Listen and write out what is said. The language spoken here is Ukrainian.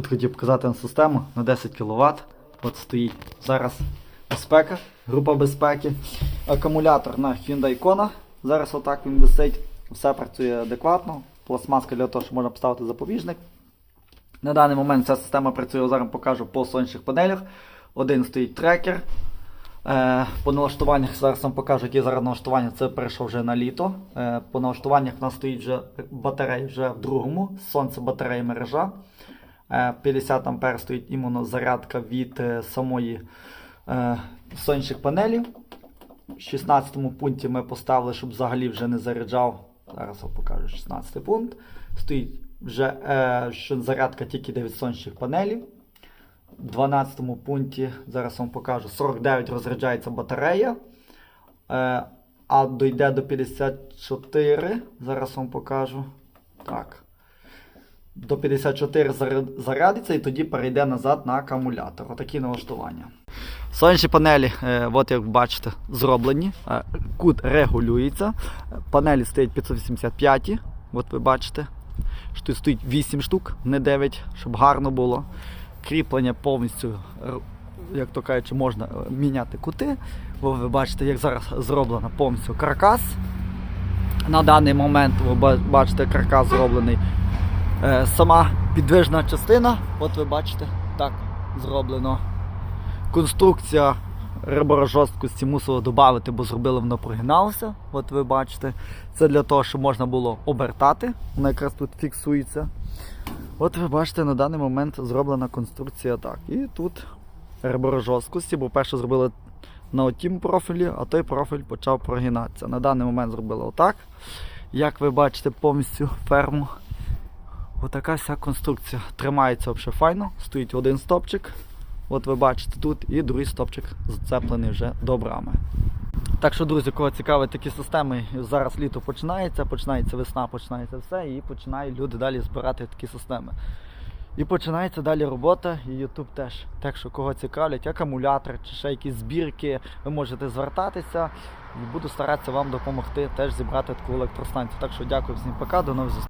От хотів показати на систему на 10 кВт. От стоїть зараз безпека, група безпеки. Акумулятор на Hyundai Kona. Зараз отак він висить. Все працює адекватно. Пластмаска для того, щоб можна поставити запобіжник. На даний момент ця система працює, зараз покажу по сонячних панелях. Один стоїть трекер. Е, по налаштуваннях зараз вам покажу, які зараз налаштування. Це перейшов вже на літо. Е, по налаштуваннях у нас стоїть вже батарея вже в другому. Сонце батареї мережа. Е, 50 А стоїть іменно зарядка від е, самої е, сонячних панелів. В 16 пункті ми поставили, щоб взагалі вже не заряджав. Зараз вам покажу 16 пункт. Стоїть вже е, що зарядка тільки йде від сонячних панелів. В 12 пункті, зараз вам покажу, 49 розряджається батарея. Е, а дойде до 54. Зараз вам покажу. Так. До 54 зарядиться і тоді перейде назад на акумулятор. Отакі налаштування. Сонячні панелі, е, от як бачите, зроблені. Е, Кут регулюється. Панелі стоять 585. От ви бачите. Тут стоїть 8 штук, не 9, щоб гарно було. Кріплення повністю, як то кажучи, можна е, міняти кути. Бо ви бачите, як зараз зроблено повністю каркас. На даний момент ви бачите, каркас зроблений. Е, Сама підвижна частина, от ви бачите, так зроблено. Конструкція реборожорсткості мусила додати, бо зробили воно прогиналося. От ви бачите. Це для того, щоб можна було обертати. Воно якраз тут фіксується. От ви бачите, на даний момент зроблена конструкція так. І тут реборожорсткості, бо перше зробили на отім профілі, а той профіль почав прогинатися. На даний момент зробили отак. Як ви бачите, повністю ферму. Отака вся конструкція. Тримається взагалі файно. Стоїть один стопчик. От ви бачите тут, і другий стопчик зацеплений вже до брами. Так що, друзі, кого цікавить такі системи, зараз літо починається, починається весна, починається все, і починають люди далі збирати такі системи. І починається далі робота, і YouTube теж. Так що кого цікавлять, акумулятор чи ще якісь збірки, ви можете звертатися і буду старатися вам допомогти теж зібрати таку електростанцію. Так що дякую всім пока, до нових зустрічей.